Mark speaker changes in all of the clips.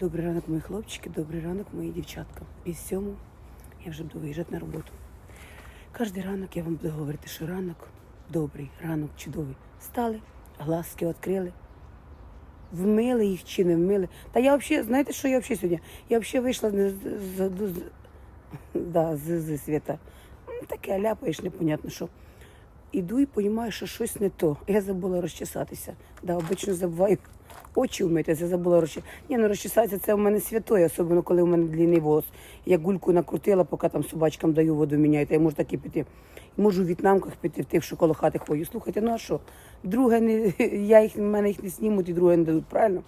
Speaker 1: Добрий ранок, мої хлопчики, добрий ранок, мої дівчатка. І сьому я вже буду виїжджати на роботу. Кожен ранок я вам буду говорити, що ранок добрий, ранок чудовий. Стали, глазки відкрили, вмили їх чи не вмили. Та я взагалі, знаєте, що я взагалі сьогодні? Я взагалі вийшла з, з, з, з, да, з, з світа. Ну, Таке ляпаєш, непонятно що. Іду і розумію, що щось не то. Я забула розчесатися. Да, обично забуваю очі вмитися, забула розчесатися. Ні, ну розчесатися це у мене святое, особливо коли у мене длинний волос. Я гульку накрутила, поки там собачкам даю воду міняють, я можу так і піти. Можу в в'єтнамках піти, в тих, що коло хати ходю. Слухайте, ну а що? Друге, не, я їх, мене їх не знімуть і друге не дадуть, правильно?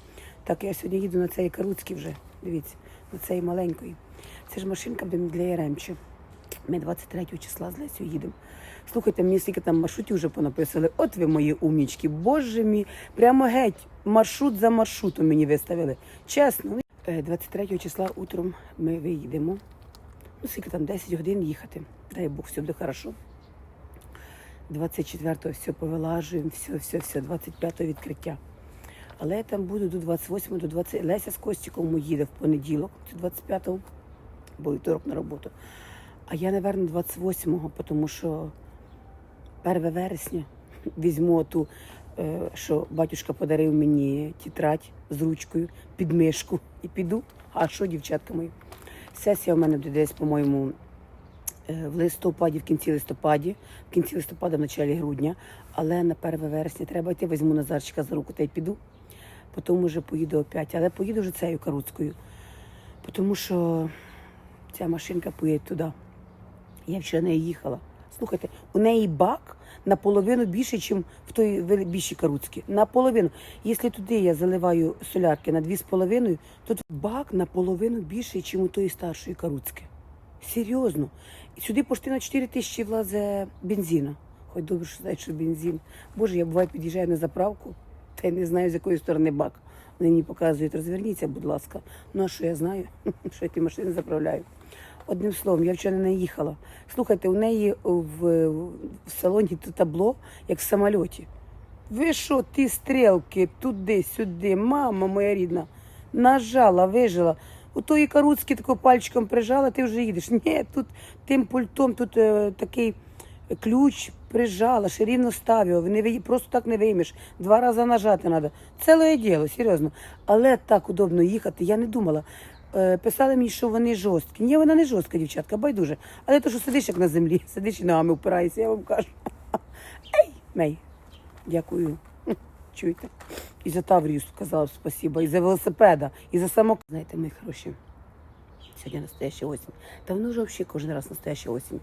Speaker 1: Так, я сьогодні їду на цей Каруцький вже, дивіться, на цей маленький. Це ж машинка для Яремчі. Ми 23 числа з Лесю їдемо. Слухайте, мені скільки там маршрутів вже понаписали. От ви мої умнічки. Боже мій, прямо геть, маршрут за маршрутом мені виставили. Чесно. Е, 23 числа утром ми виїдемо. Ну, скільки там 10 годин їхати. Дай Бог, все буде хорошо. 24-го все повилажуємо, все, все, все, 25-го відкриття. Але я там буду до 28 до 20. Леся з Костіком їде в понеділок, це 25-го, бо вівторок на роботу. А я, напевно, 28-го, тому що 1 вересня візьму ту, е, що батюшка подарив мені тетрадь з ручкою, підмишку і піду. А що, дівчатка мої? Сесія у мене десь, по-моєму, е, в листопаді, в кінці листопаді, в кінці листопада, в началі грудня. Але на 1 вересня треба йти, візьму Назарчика за руку та й піду. Потім вже поїду опять. Але поїду вже цією каруцькою. Тому що ця машинка поїде туди. Я вчора не їхала. Слухайте, у неї бак наполовину більше, ніж в той більшій каруцькій. Наполовину. Якщо туди я заливаю солярки на 2,5, то тут бак наполовину більше, ніж у тої старшої каруцьки. Серйозно. Сюди пошти на 4 тисячі влазе бензина. Хоч добре, що знають, що бензин. Боже, я буває під'їжджаю на заправку, та й не знаю, з якої сторони бак. Вони мені показують, розверніться, будь ласка. Ну а що я знаю, що я ті машини заправляю. Одним словом, я вчора не їхала. Слухайте, у неї в, в салоні табло, як в самольоті. Ви що, ті стрілки туди-сюди, мама моя рідна, нажала, вижила. У тої каруцьки тако пальчиком прижала, ти вже їдеш. Ні, тут тим пультом, тут е, такий ключ прижала, ще рівно ставив. Не ви- просто так не виймеш. Два рази нажати треба. Ціле діло, серйозно. Але так удобно їхати, я не думала. Е, Писали мені, що вони жорсткі. Ні, вона не жорстка, дівчатка, байдуже. Але то, що сидиш як на землі, сидиш і ногами впираєшся, я вам кажу. Ей, мей, дякую. Чуєте? І за Таврію сказав спасибо, і за велосипеда, і за самок. Знаєте, мої хороші, сьогодні настояща осінь. Та воно вже взагалі кожен раз настояща осінь.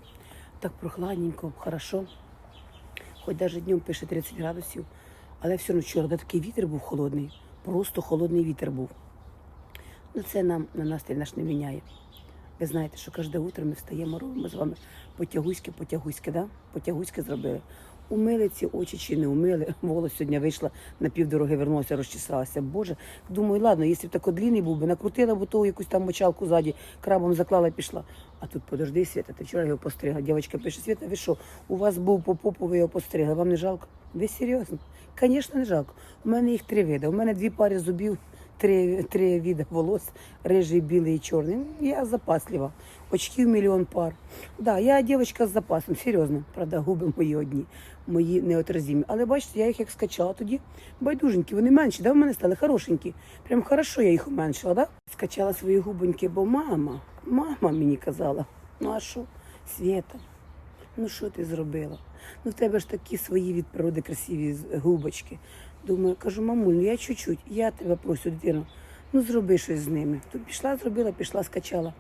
Speaker 1: Так прохладненько, хорошо. Хоч навіть днем пише 30 градусів, але все одно вчора такий вітер був холодний. Просто холодний вітер був. Ну, це нам на настрій наш не міняє. Ви знаєте, що кожне утро ми встаємо, робимо з вами потягуськи, потягуськи, да? Потягуськи зробили. Умили ці очі чи не умили. Волос сьогодні вийшла на півдороги, вернулася, розчесалася. Боже, думаю, ладно, якщо б тако длинний був би, накрутила б того якусь там мочалку ззаді, крабом заклала і пішла. А тут подожди, Свята, ти вчора його постригла. Дівчинка пише, Свята, ви що, у вас був по попу, ви його постригли, вам не жалко? Ви серйозно? Звісно, не жалко. У мене їх три види. У мене дві пари зубів, три, три види волос, рижий, білий і чорний. Я запаслива. Очків мільйон пар. Да, я дівчинка з запасом, серйозно. Правда, губи мої одні, мої неотразимі. Але бачите, я їх як скачала тоді. Байдуженькі, вони менші, да, в мене стали хорошенькі. Прям хорошо я їх уменшила, да? Скачала свої губоньки, бо мама, мама мені казала, ну а що, Свєта, ну що ти зробила? Ну в тебе ж такі свої від природи красиві губочки. Думаю, кажу, мамуль, ну я чуть-чуть, я тебе прошу, дитину, ну зроби щось з ними. Тут пішла, зробила, пішла, скачала.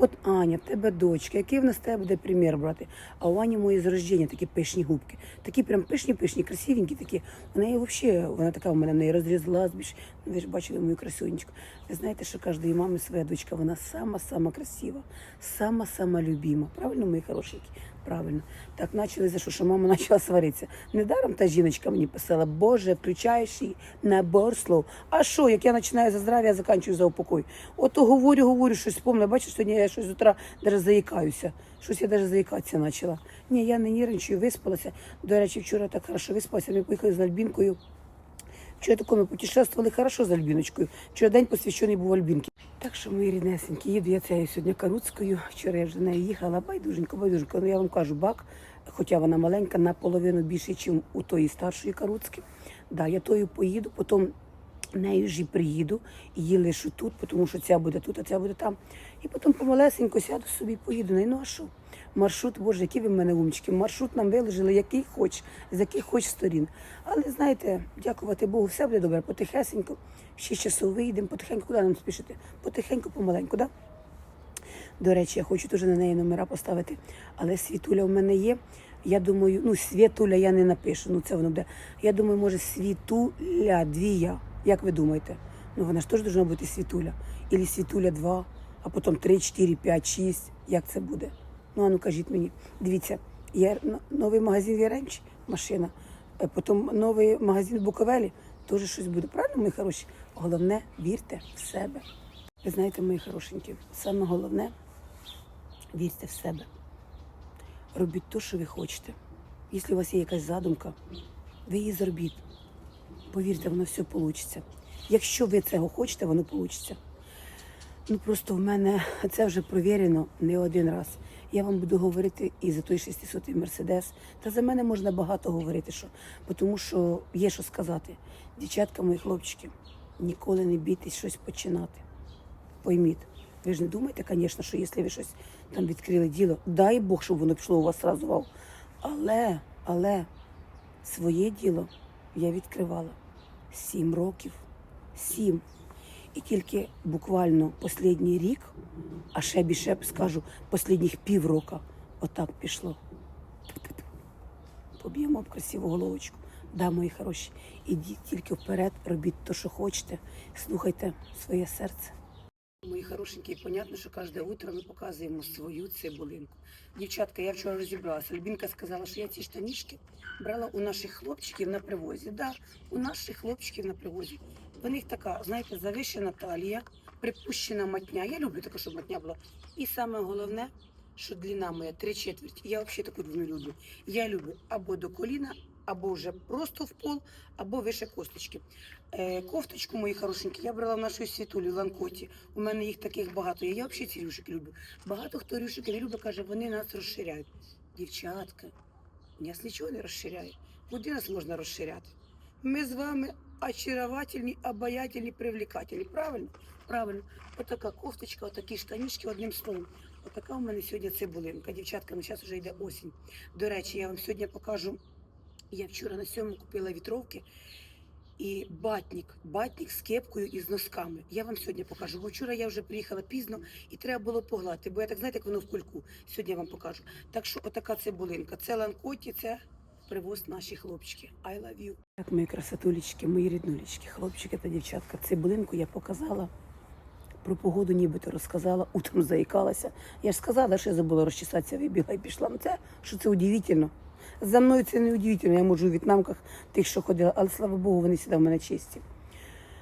Speaker 1: От Аня, в тебе дочка, який в нас тебе буде примір брати? А у Ані мої з такі пишні губки. Такі прям пишні, пишні, красивенькі такі. У неї взагалі, вона така в мене в неї розрізала більш. Ну, ви ж бачили мою красунечку. Ви знаєте, що кожної мами своя дочка, вона сама-сама красива, сама-сама любима. Правильно, мої хорошенькі? Правильно. Так почали за що, що мама почала сваритися. Недаром та жіночка мені писала, Боже, включаєш її набор слов. А що, як я починаю за здрав'я, я закінчую за упокой. Ото говорю, говорю, щось спомню. Бачиш, сьогодні я щось утра навіть заїкаюся. Щось я навіть заїкатися почала. Ні, я не нервничаю, виспалася. До речі, вчора так хорошо виспалася. Ми поїхали з Альбінкою Вчора тако ми путешествували хорошо з Альбіночкою. Вчора день посвящений був Альбінки. Так що, мої ріднесенькі, їду я цією сьогодні Каруцькою. Вчора я вже нею їхала, байдуженько, байдуженько. Ну я вам кажу, бак, хоча вона маленька, наполовину більше, ніж у тої старшої Каруцьки. Да, я тою поїду, потім нею ж і приїду, і її лишу тут, тому що ця буде тут, а ця буде там. І потім помалесенько сяду собі, поїду. Ну, ну а що? Маршрут, боже, які ви в мене умчики. Маршрут нам виложили, який хоч, з яких хоч сторін. Але знаєте, дякувати Богу, все буде добре, потихесенько. Ще часов вийдемо, потихеньку, куди нам спішити? Потихеньку, помаленьку, да? До речі, я хочу теж на неї номера поставити. Але світуля в мене є. Я думаю, ну, світуля я не напишу, ну це воно буде. Я думаю, може, світуля дві я. Як ви думаєте? Ну вона ж теж повинна бути світуля. Ілі світуля 2, а потім 3, 4, 5, 6. Як це буде? Ну, а ну кажіть мені. Дивіться, є новий магазин в Яремчі, машина. Е, Потім новий магазин в Буковелі. Теж щось буде. Правильно, мої хороші? Головне, вірте в себе. Ви знаєте, мої хорошенькі, саме головне вірте в себе. Робіть те, що ви хочете. Якщо у вас є якась задумка, ви її зробіть. Повірте, воно все вийде. Якщо ви цього хочете, воно вийде. Ну просто в мене це вже провірено не один раз. Я вам буду говорити і за той 600-й Мерседес. Та за мене можна багато говорити, що, тому що є що сказати. Дівчатка, мої хлопчики, ніколи не бійтесь щось починати. Пойміть, ви ж не думаєте, звісно, що якщо ви щось там відкрили діло, дай Бог, щоб воно пішло у вас сразу. Але, але своє діло я відкривала сім років. Сім. І тільки буквально останній рік, а ще більше скажу, останніх півроку, отак пішло. Поб'ємо об красиву головочку. Да, мої хороші, ідіть тільки вперед, робіть те, що хочете, слухайте своє серце. Мої хорошенькі, понятно, що кожне утро ми показуємо свою цибулинку. Дівчатка, я вчора розібралася. Альбінка сказала, що я ці штанішки брала у наших хлопчиків на привозі. Да, у наших хлопчиків на привозі. В них така, знаєте, завищена талія, припущена матня. Я люблю таке, щоб матня була. І саме головне, що длина моя три четверті. Я взагалі таку длину люблю. Я люблю або до коліна, або вже просто в пол, або вище косточки. Е, кофточку, мої хорошенькі, я брала в нашій світулі ланкоті. У мене їх таких багато. Я взагалі ці рюшики люблю. Багато хто рюшики не любить, каже, вони нас розширяють. Дівчатка, нас нічого не розширяє. Куди нас можна розширяти? Ми з вами очаровательні, обаятельні, привлекательні. Правильно? Правильно. Отака кофточка, отакі штанішки, одним словом. Отака у мене сьогодні цибулинка. Дівчатка, ну зараз вже йде осінь. До речі, я вам сьогодні покажу. Я вчора на сьому купила вітровки і батник, батник з кепкою і з носками. Я вам сьогодні покажу. Бо вчора я вже приїхала пізно і треба було погладити, бо я так знаєте, як воно в кульку. Сьогодні я вам покажу. Так що отака цибулинка. Це ланкоті, це привоз наші хлопчики. I love you. Так, мої красотулечки, мої ріднулечки, хлопчики та дівчатка. Цибулинку я показала. Про погоду нібито розказала, утром заїкалася. Я ж сказала, що я забула розчесатися, вибігла і пішла. Ну це що це удивительно. За мною це не удивительно. Я можу у в'єтнамках тих, що ходила, але слава Богу, вони завжди в мене чисті.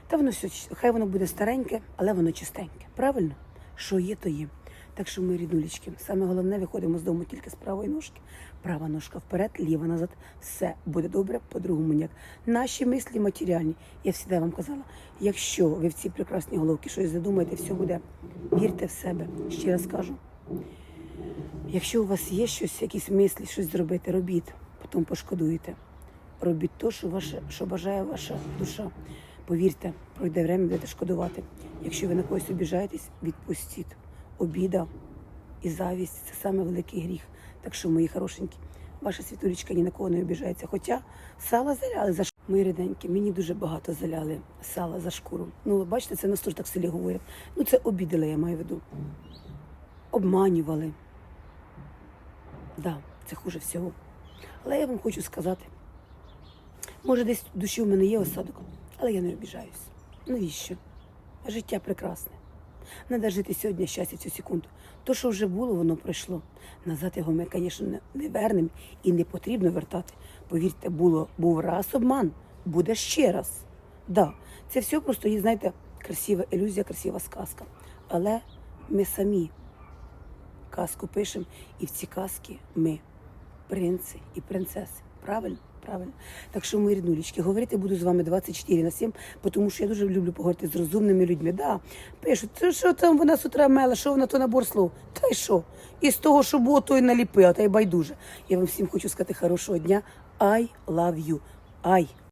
Speaker 1: Та воно все, хай воно буде стареньке, але воно чистеньке. Правильно? Що є, то є. Так що ми ріднулечки. Саме головне, виходимо з дому тільки з правої ножки. Права ножка вперед, ліва назад. Все буде добре, по-другому ніяк. Наші мислі матеріальні. Я завжди вам казала, якщо ви в ці прекрасні головки щось задумаєте, все буде. Вірте в себе. Ще раз кажу. Якщо у вас є щось, якісь мислі, щось зробити, робіть, потім пошкодуєте. Робіть те, що, ваше, що бажає ваша душа. Повірте, пройде время, будете шкодувати. Якщо ви на когось обіжаєтесь, відпустіть. Обіда і завість це саме великий гріх. Так що, мої хорошенькі, ваша світулечка ні на кого не обіжається. Хоча сало заляли за шкуру. Мої рідненькі, мені дуже багато заляли сала за шкуру. Ну, бачите, це теж так в селі говорять. Ну, це обідали, я маю в виду. Обманювали. Да, це хуже всього. Але я вам хочу сказати, може, десь в душі у мене є осадок, але я не обіжаюсь. Навіщо? Життя прекрасне. Надо жити сьогодні щастя цю секунду. То, що вже було, воно пройшло. Назад його ми, звісно, не- не вернемо і не потрібно вертати. Повірте, було, був раз обман, буде ще раз. Да, це все просто знаєте, красива ілюзія, красива сказка. Але ми самі казку пишемо, і в ці казки ми принци і принцеси. Правильно? Правильно. Так що, мої ріднулічки, говорити буду з вами 24 на 7, тому що я дуже люблю поговорити з розумними людьми. Да, пишуть, «Це що там вона з утра мела, що вона то набор слов? Та й що? І з того, що було, то й наліпила, та й байдуже. Я вам всім хочу сказати хорошого дня. I love you. I